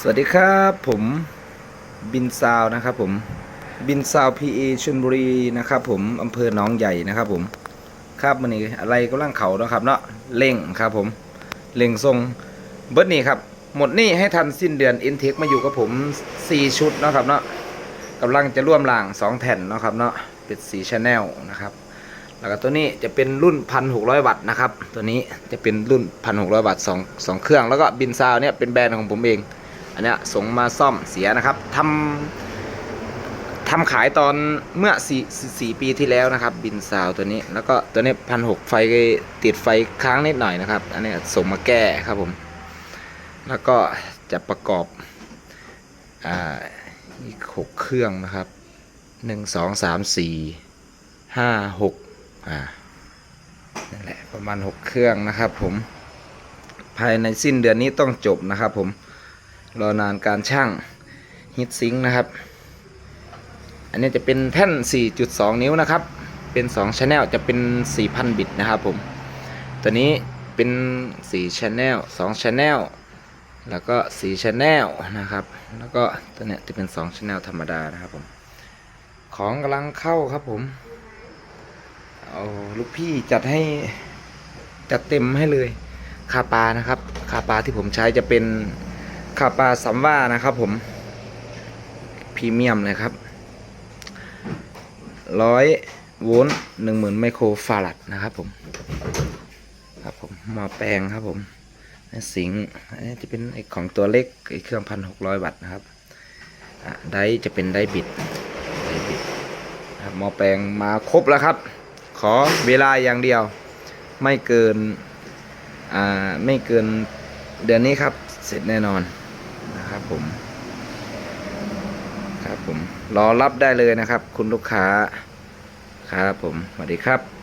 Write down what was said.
สวัสดีครับผมบินซาวนะครับผมบินซาวพีเอชลบุรีนะครับผมอำเภอหนองใหญ่นะครับผมครับมันนี้อะไรก็ล่างเขาเนาะครับเนาะเร่งครับผมเร่งทรงเบิร์ดนี่ครับหมดนี่ให้ทันสิ้นเดือนอินเทคมาอยู่กับผม 4 ชุดเนาะครับเนาะกำลังจะร่วมล่าง 2 แผ่นเนาะครับเนาะเป็นสีชาแนลนะครับแล้วก็ตัวนี้จะเป็นรุ่น 1,600 วัตต์นะครับ ตัวนี้จะเป็นรุ่น 1,600 วัตต์2 2เครื่อง แล้วก็บินซาวเนี่ยเป็นแบรนด์ของผมเอง อันนี้ส่งมาซ่อมเสียนะครับทำทำขายตอนเมื่อสี่สี่ปีที่แล้วนะครับ บินซาวตัวนี้ แล้วก็ตัวนี้พันหกไฟติดไฟค้างนิดหน่อยนะครับ อันนี้ส่งมาแก้ครับผม แล้วก็จะประกอบอ่าอีกหกเครื่องนะครับหนึ่งสองสามสี่ห้าหกอ่านั่นแหละประมาณหกเครื่องนะครับผมภายในสิ้นเดือนนี้ต้องจบนะครับผม รอนานการช่างฮิตซิงนะครับ อันนี้จะเป็นแท่น 4.2 นิ้วนะครับ เป็น2 Channel จะเป็น 4,000 บิตนะครับผม ตัวนี้เป็น4 Channel 2 Channel แล้วก็4 Channel นะครับ แล้วก็ตัวเนี้ยจะเป็น2 Channel ธรรมดานะครับผม ของกำลังเข้าครับผม เอาลูกพี่จัดให้จัดเต็มให้เลยคาปานะครับ คาปาที่ผมใช้จะเป็น คาปลาสัมว่านะครับผมพรีเมียมเลยครับร้อยโวลต์หนึ่งหมื่นไมโครฟารัดนะครับผมครับผมหม้อแปลงครับผมสิงอันนี้จะเป็นไอของตัวเล็กไอเครื่องพันหกร้อยวัตต์นะครับไดร์จะเป็นไดร์บิดไดร์บิดครับหม้อแปลงมาครบแล้วครับ ขอเวลาอย่างเดียว ไม่เกินอ่าไม่เกินเดือนนี้ครับ เสร็จแน่นอน ผมครับผมรอรับได้เลยนะครับ คุณลูกค้าครับผมสวัสดีครับ